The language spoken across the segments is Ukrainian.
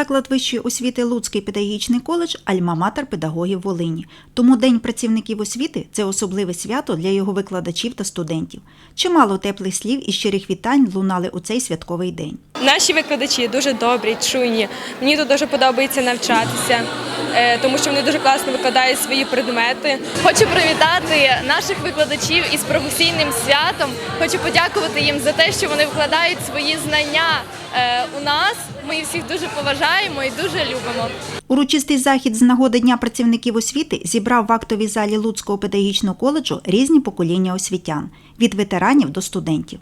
Заклад вищої освіти Луцький педагогічний коледж альма-матер педагогів Волині. Тому День працівників освіти це особливе свято для його викладачів та студентів. Чимало теплих слів і щирих вітань лунали у цей святковий день. Наші викладачі дуже добрі, чуйні. Мені тут дуже подобається навчатися, е, тому що вони дуже класно викладають свої предмети. Хочу привітати наших викладачів із професійним святом. Хочу подякувати їм за те, що вони вкладають свої знання е, у нас. Ми їх всіх дуже поважаємо і дуже любимо. Урочистий захід з нагоди Дня працівників освіти зібрав в актовій залі Луцького педагогічного коледжу різні покоління освітян від ветеранів до студентів.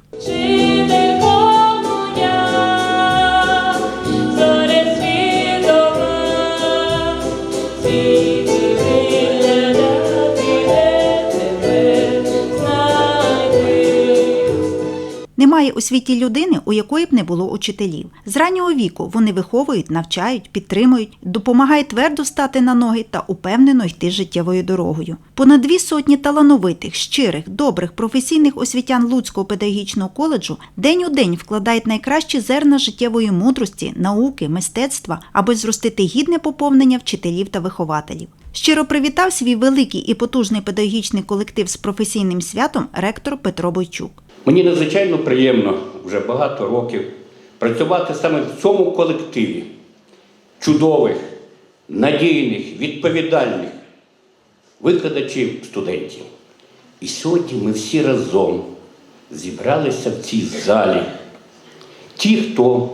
Немає у світі людини, у якої б не було учителів. З раннього віку вони виховують, навчають, підтримують, допомагають твердо стати на ноги та упевнено йти життєвою дорогою. Понад дві сотні талановитих, щирих, добрих, професійних освітян Луцького педагогічного коледжу день у день вкладають найкращі зерна життєвої мудрості, науки, мистецтва, аби зростити гідне поповнення вчителів та вихователів. Щиро привітав свій великий і потужний педагогічний колектив з професійним святом ректор Петро Бойчук. Мені надзвичайно приємно вже багато років працювати саме в цьому колективі чудових, надійних, відповідальних викладачів студентів. І сьогодні ми всі разом зібралися в цій залі. Ті, хто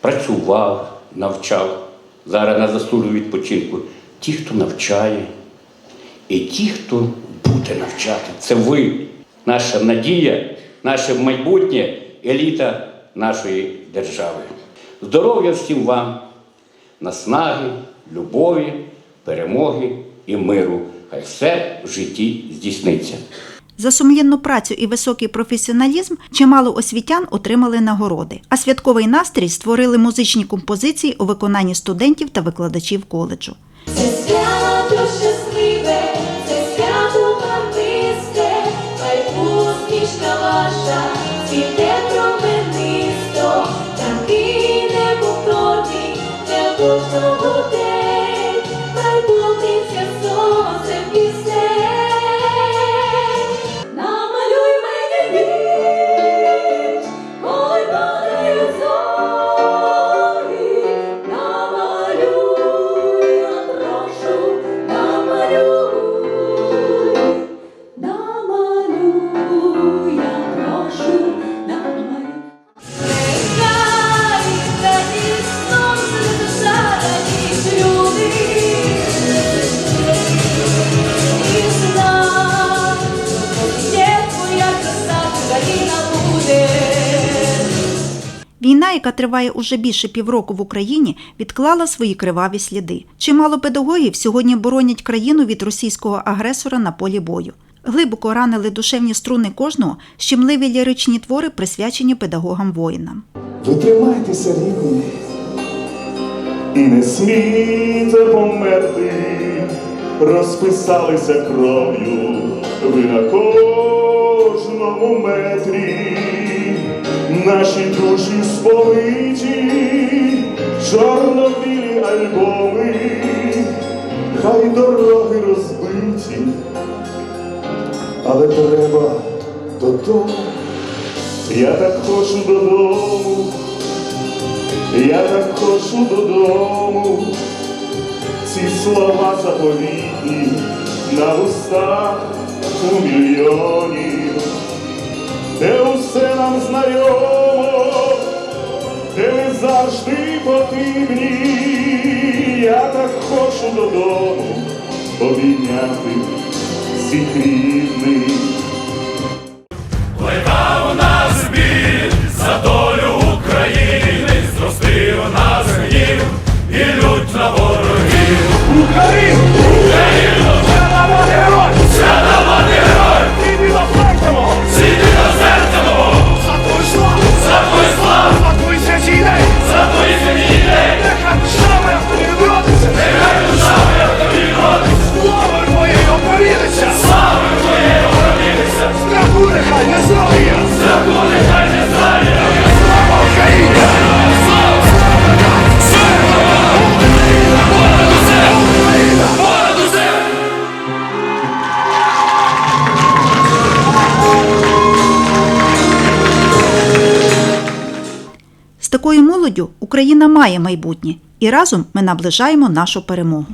працював, навчав, зараз на заслужу відпочинку, ті, хто навчає, і ті, хто буде навчати. Це ви, наша надія, наше майбутнє, еліта нашої держави. Здоров'я всім вам, наснаги, любові, перемоги і миру. Хай все в житті здійсниться. За сумлінну працю і високий професіоналізм чимало освітян отримали нагороди, а святковий настрій створили музичні композиції у виконанні студентів та викладачів коледжу. Ваша цвіте променисто, такий неповторний для кожного Війна, яка триває уже більше півроку в Україні, відклала свої криваві сліди. Чимало педагогів сьогодні боронять країну від російського агресора на полі бою. Глибоко ранили душевні струни кожного, щемливі ліричні твори, присвячені педагогам воїнам. Ви тримайтеся, рідні, і не смійте померти, розписалися кров'ю ви на кожному метрі, наші душі сповиті, чорно-білі альбоми, хай дороги розбиті, але треба додому. Я так хочу додому, я так хочу додому, ці слова заповітні на устах у мільйонів, нам знайомо, де ми завжди потрібні. Я так хочу додому обійняти всіх рідних. Забули, хай не хай не знає! З такою молоддю Україна має майбутнє, і разом ми наближаємо нашу перемогу.